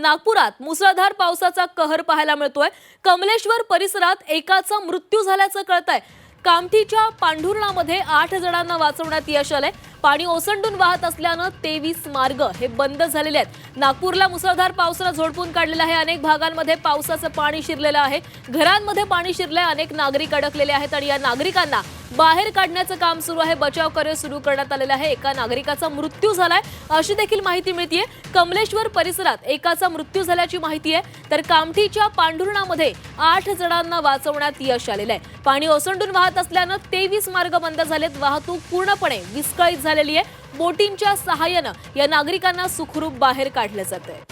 नागपुरात मुसळधार पावसाचा कहर पाहायला मिळतोय. कमलेश्वर परिसरात एकाचा मृत्यू झाल्याचं कळतंय. कामठीच्या पांढुर्णामध्ये आठ जणांना वाचवण्यात यश आलंय. पाणी ओसंडून वाहत असल्यानं तेवीस मार्ग हे बंद झालेले आहेत. नागपूरला मुसळधार पावसानं झोडपून काढलेलं आहे. अनेक भागांमध्ये पावसाचं पाणी शिरलेलं आहे. घरांमध्ये पाणी शिरलंय. अनेक नागरिक अडकलेले आहेत आणि या नागरिकांना बाहेर काढण्याचं काम सुरू आहे बचाव कार्य सुरू करण्यात आलेलं आहे. एका नागरिकाचा मृत्यू झालाय अशी देखील माहिती मिळतीये. कमलेश्वर परिसरात एकाचा मृत्यू झाल्याची माहिती आहे. तर कामठीच्या पांढुर्णामध्ये आठ जणांना वाचवण्यात यश आलेलं आहे. पाणी ओसंडून वाहत असल्यानं तेवीस मार्ग बंद झालेत. वाहतूक पूर्णपणे विस्कळीत झालेली आहे. बोटींच्या सहाय्यानं या नागरिकांना सुखरूप बाहेर काढलं जात आहे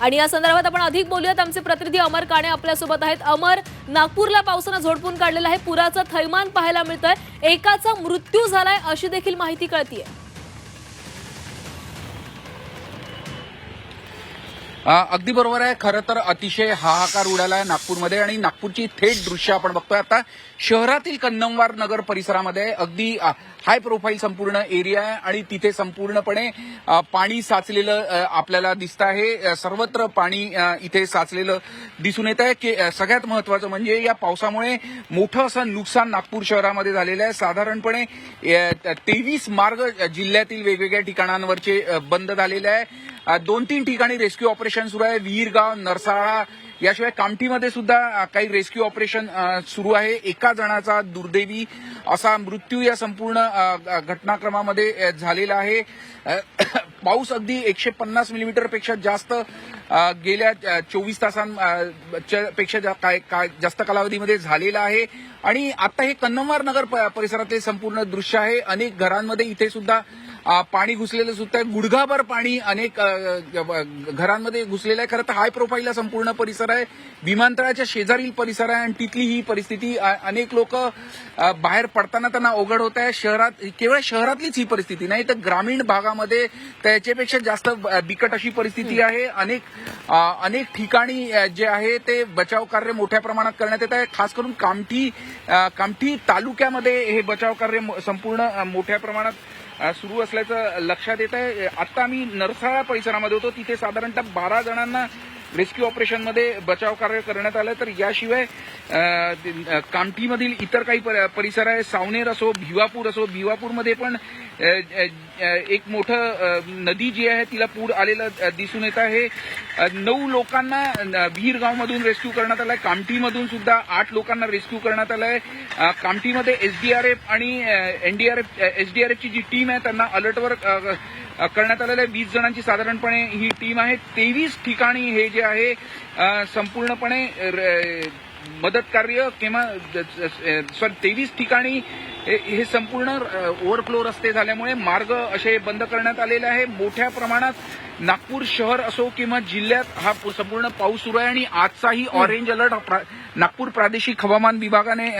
आणि या संदर्भात आपण अधिक बोलूयात. आमचे प्रतिनिधी अमर काणे आपल्यासोबत आहेत. अमर नागपूरला पावसानं झोडपून काढलेलं आहे. पुराचं थैमान पाहायला मिळतंय. एकाचा मृत्यू झालाय अशी देखील माहिती कळतीये. अगदी बरोबर आहे. खरं तर अतिशय हाहाकार उडाला आहे नागपूरमध्ये आणि नागपूरची थेट दृश्य आपण बघतोय. आता शहरातील कन्नमवार नगर परिसरामध्ये अगदी हाय प्रोफाईल संपूर्ण एरिया आहे आणि तिथे संपूर्णपणे पाणी साचलेलं आपल्याला दिसतं आहे. सर्वत्र पाणी इथे साचलेलं दिसून येत आहे. की सगळ्यात महत्वाचं म्हणजे या पावसामुळे मोठं असं नुकसान नागपूर शहरामध्ये झालेलं आहे. साधारणपणे तेवीस मार्ग जिल्ह्यातील वेगवेगळ्या ठिकाणांवरचे बंद झालेले आहे. दोन तीन ठिकाणी रेस्क्यू ऑपरेशन सुरू आहे. विहीरगाव नरसाळा याशिवाय कामठीमध्ये सुद्धा काही रेस्क्यू ऑपरेशन सुरू आहे. एका जणाचा दुर्दैवी असा मृत्यू या संपूर्ण घटनाक्रमामध्ये झालेला आहे. पाऊस अगदी एकशे पन्नास मिलीमीटरपेक्षा जास्त गेल्या चोवीस तासांपेक्षा काय- काय- जास्त कालावधीमध्ये झालेला आहे. आणि आता हे कन्नमवार नगर प- परिसरातले संपूर्ण दृश्य आहे. अनेक घरांमध्ये इथे सुद्धा पाणी घुसलेलं सुद्धा आहे. गुडघाभर पाणी अनेक घरांमध्ये घुसलेलं आहे. खरं तर हाय प्रोफाईलला संपूर्ण परिसर आहे. विमानतळाच्या शेजारील परिसर आहे आणि तिथली ही परिस्थिती अनेक लोक बाहेर पडताना त्यांना अवघड होत आहे. शहरात केवळ शहरातलीच ही परिस्थिती नाही तर ग्रामीण भागामध्ये त्याच्यापेक्षा जास्त ब- बिकट अशी परिस्थिती आहे. अनेक अनेक ठिकाणी जे आहे ते बचाव कार्य मोठ्या प्रमाणात करण्यात येत आहे. खास करून कामठी कामठी तालुक्यामध्ये हे बचाव कार्य म- संपूर्ण मोठ्या प्रमाणात सुरू असल्याचं लक्षात येत आहे आता आम्ही नरसाळा परिसरामध्ये होतो. तिथे साधारणतः बारा जणांना रेस्क्यू ऑपरेशनमध्ये बचाव कार्य करण्यात आलं. तर याशिवाय कामठीमधील इतर काही पर- परिसर आहे. सावनेर असो भिवापूर असो भिवापूरमध्ये पण एक मोठं नदी जी आहे तिला पूर आलेलं दिसून येत आहे. नऊ लोकांना अ, रेस्क्यू करण्यात आलाय. कामठीमधून सुद्धा आठ लोकांना रेस्क्यू करण्यात आलाय. कामठीमध्ये एसडीआरएफ आणि एनडीआरएफ एसडीआरएफची जी टीम आहे त्यांना अलर्टवर करण्यात आलेलं आहे. वीस जणांची साधारणपणे ही टीम आहे. तेवीस ठिकाणी हे जे आहे संपूर्णपणे मदत कार्य किंवा सॉरी तेवीस ठिकाणी हे हे संपूर्ण ओव्हरफ्लो रस्ते झाल्यामुळे मार्ग असे बंद करण्यात आलेले आहे. मोठ्या प्रमाणात नागपूर शहर असो किंवा जिल्ह्यात हा संपूर्ण पाऊस सुरू आहे आणि आजचाही ऑरेंज अलर्ट प्रा- नागपूर प्रादेशिक हवामान विभागाने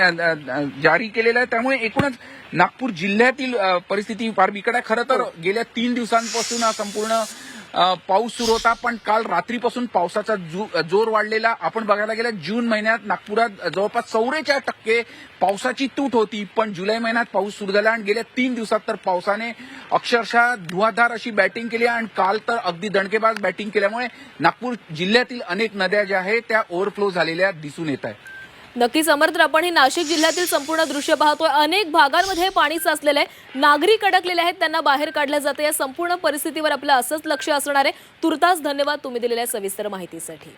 जारी केलेला आहे. त्यामुळे एकूणच नागपूर जिल्ह्यातील परिस्थिती फार बिकट आहे. खरं तर गेल्या तीन दिवसांपासून हा संपूर्ण पाऊस सुरू होता पण काल रात्रीपासून पावसाचा जु- जोर वाढलेला. आपण बघायला गेलं जून महिन्यात नागपुरात जवळपास चौवेचाळीस टक्के पावसाची तूट होती पण जुलै महिन्यात पाऊस सुरू झाला आणि गेल्या तीन दिवसात तर पावसाने अक्षरशः धुवाधार अशी बॅटिंग केली आणि काल तर अगदी दणकेबाज बॅटिंग केल्यामुळे नागपूर जिल्ह्यातील अनेक नद्या ज्या आहेत त्या ओव्हरफ्लो झालेल्या दिसून येत आहेत. नक्की समर्थ आपण ही नाशिक जिल्ह्यातील संपूर्ण दृश्य पाहतोय. अनेक भागांमध्ये हे पाणी साचलेलं आहे. नागरिक अडकलेले आहेत. त्यांना बाहेर काढलं जातं. या संपूर्ण परिस्थितीवर आपलं असंच लक्ष असणार आहे. तुर्तास धन्यवाद तुम्ही दिलेल्या सविस्तर माहितीसाठी.